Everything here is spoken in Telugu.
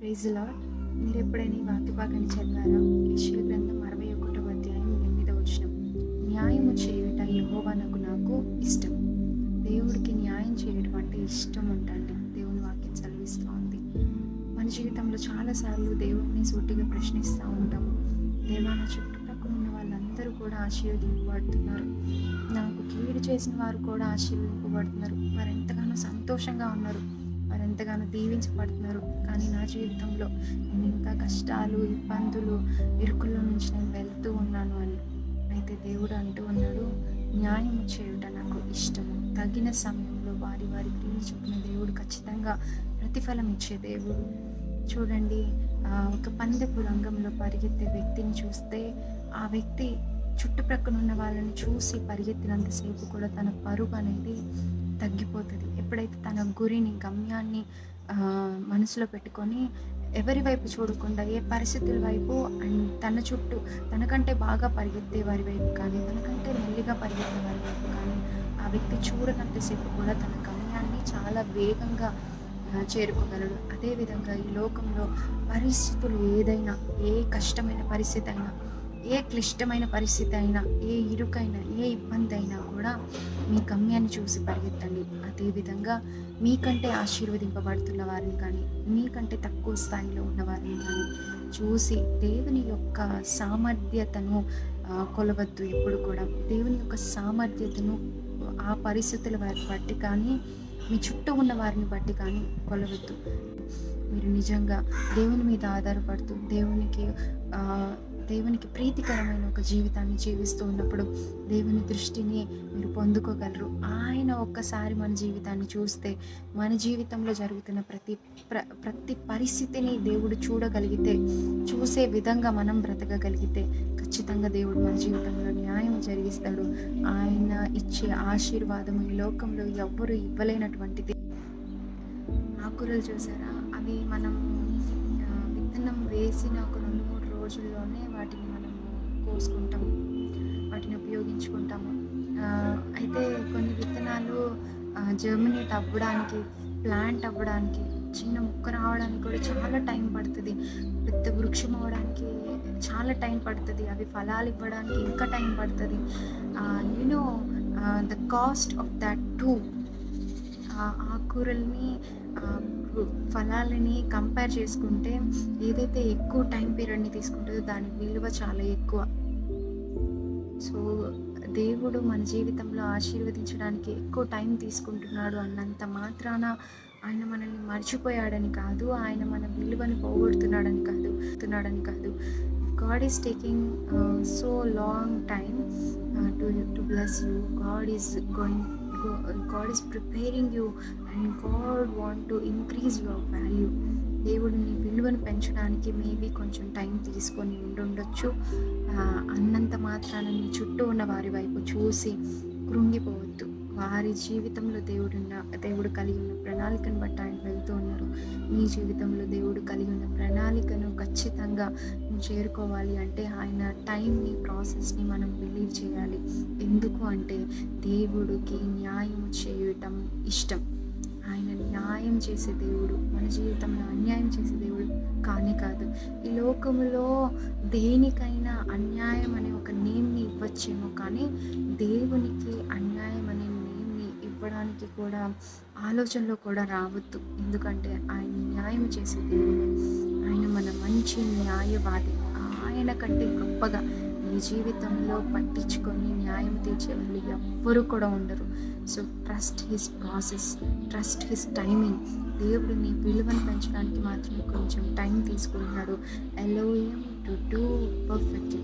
ప్రైజ్ లాడ్ మీరు ఎప్పుడైనా ఈ వాక్యభాగాన్ని చదివారా? యశ్వ గ్రంథం అరవై ఒకటవ అధ్యాయం ఎనిమిది వచ్చిన న్యాయము చేయుట యెహోవానకు నాకు ఇష్టం. దేవుడికి న్యాయం చేయడం అంటే ఇష్టం అంటండి. దేవుని వాక్యం చదివిస్తూ ఉంది. మన జీవితంలో చాలాసార్లు దేవుడిని సూటిగా ప్రశ్నిస్తూ ఉంటాము దేవా నా చుట్టుపక్కల ఉన్న వాళ్ళందరూ కూడా ఆశీర్వదింపబడుతున్నారు. నాకు కీడు చేసిన వారు కూడా ఆశీర్వదింపబడుతున్నారు. వారు ఎంతగానో సంతోషంగా ఉన్నారు. వారు ఎంతగానో దీవించబడుతున్నారు. కానీ నా జీవితంలో నేను ఇంకా కష్టాలు ఇబ్బందులు ఇరుకుల్లో నుంచి నేను వెళ్తూ ఉన్నాను అని. అయితే దేవుడు అంటూ ఉన్నాడు న్యాయం చేయుట నాకు ఇష్టము. తగిన సమయంలో వారి వారి క్రియలు చొప్పున దేవుడు ఖచ్చితంగా ప్రతిఫలం ఇచ్చే దేవుడు. చూడండి ఒక పందెపు రంగంలో పరిగెత్తే వ్యక్తిని చూస్తే ఆ వ్యక్తి చుట్టుప్రక్కల ఉన్న వాళ్ళని చూసి పరిగెత్తినంతసేపు కూడా తన పరుగు అనేది తగ్గిపోతుంది. ఎప్పుడైతే తన గురిని గమ్యాన్ని మనసులో పెట్టుకొని ఎవరి వైపు చూడకుండా ఏ పరిస్థితుల వైపు అండ్ తన చుట్టూ తనకంటే బాగా పరిగెత్తే వారి వైపు కానీ తనకంటే మెల్లిగా పరిగెత్తే వారి వైపు కానీ ఆ వ్యక్తి చూడనంతసేపు కూడా తన గమ్యాన్ని చాలా వేగంగా చేరుకోగలడు. అదేవిధంగా ఈ లోకంలో పరిస్థితులు ఏదైనా ఏ కష్టమైన పరిస్థితి అయినా ఏ క్లిష్టమైన పరిస్థితి అయినా ఏ ఇరుకైనా ఏ ఇబ్బంది అయినా కూడా మీ గమ్యాన్ని చూసి పరిగెత్తండి. అదేవిధంగా మీకంటే ఆశీర్వదింపబడుతున్న వారిని కానీ మీకంటే తక్కువ స్థాయిలో ఉన్న వారిని కానీ చూసి దేవుని యొక్క సామర్థ్యతను కొలవద్దు ఎప్పుడు కూడా. దేవుని యొక్క సామర్థ్యతను ఆ పరిస్థితుల వారి బట్టి కానీ మీ చుట్టూ ఉన్న వారిని బట్టి కానీ కొలవద్దు. మీరు నిజంగా దేవుని మీద ఆధారపడుతూ దేవునికి దేవునికి ప్రీతికరమైన ఒక జీవితాన్ని జీవిస్తూ ఉన్నప్పుడు దేవుని దృష్టిని మీరు పొందుకోగలరు. ఆయన ఒక్కసారి మన జీవితాన్ని చూస్తే మన జీవితంలో జరుగుతున్న ప్రతి ప్ర ప్రతి పరిస్థితిని దేవుడు చూడగలిగితే చూసే విధంగా మనం బ్రతకగలిగితే ఖచ్చితంగా దేవుడు మన జీవితంలో న్యాయం జరిగిస్తాడు. ఆయన ఇచ్చే ఆశీర్వాదం ఈ లోకంలో ఎవ్వరూ ఇవ్వలేనటువంటిది. ఆకురలు చూసారా? అవి మనం విత్తనం వేసిన ఒక రోజుల్లోనే వాటిని మనం కోసుకుంటాము వాటిని ఉపయోగించుకుంటాము. అయితే కొన్ని విత్తనాలు జర్మినేట్ అవ్వడానికి ప్లాంట్ అవ్వడానికి చిన్న మొక్క రావడానికి కూడా చాలా టైం పడుతుంది. పెద్ద వృక్షం అవ్వడానికి చాలా టైం పడుతుంది. అవి ఫలాలు ఇవ్వడానికి ఇంకా టైం పడుతుంది. You know the cost of that too ఆకుకూరల్ని ఫలాలని కంపేర్ చేసుకుంటే ఏదైతే ఎక్కువ టైం పీరియడ్ని తీసుకుంటుందో దాని విలువ చాలా ఎక్కువ. సో దేవుడు మన జీవితంలో ఆశీర్వదించడానికి ఎక్కువ టైం తీసుకుంటున్నాడు అన్నంత మాత్రాన ఆయన మనల్ని మర్చిపోయాడని కాదు ఆయన మన విలువని పోగొడుతున్నాడని కాదు తున్నాడని కాదు. God is taking so long time to to bless you God is going God is preparing you and God want to increase your value దేవుడు నీ విలువను పెంచడానికి మేబీ కొంచెం టైం తీసుకొని ఉండుండొచ్చు. అన్నంత మాత్రాన నీ చుట్టూ ఉన్న వారి వైపు చూసి కృంగిపోవద్దు. వారి జీవితంలో దేవుడున్న దేవుడు కలిగి ఉన్న ప్రణాళికను బట్టి ఆయన వెళ్తూ ఉన్నారు. నీ జీవితంలో దేవుడు కలిగి ఉన్న ప్రణాళికను ఖచ్చితంగా చేరుకోవాలి అంటే ఆయన టైంని ప్రాసెస్ని మనం బిలీవ్ చేయాలి. ఎందుకు అంటే దేవుడికి న్యాయం చేయటం ఇష్టం. ఆయన న్యాయం చేసే దేవుడు మన జీవితంలో అన్యాయం చేసే దేవుడు కానీ కాదు. ఈ లోకములో దేనికైనా అన్యాయం అనే ఒక నేమ్ని ఇవ్వచ్చేమో కానీ దేవునికి అన్యాయం అనే చెప్పడానికి కూడా ఆలోచనలో కూడా రావద్దు. ఎందుకంటే ఆయన న్యాయం చేసే దేవుడు. ఆయన మన మంచి న్యాయవాది. ఆయన కంటే గొప్పగా నీ జీవితంలో పట్టించుకొని న్యాయం తీర్చే వాళ్ళు ఎవ్వరూ కూడా ఉండరు. So trust his process trust his timing దేవుడు నీ విలువను పెంచడానికి మాత్రమే కొంచెం టైం తీసుకుంటున్నాడు. ఎలోయం టు డూ పర్ఫెక్ట్లీ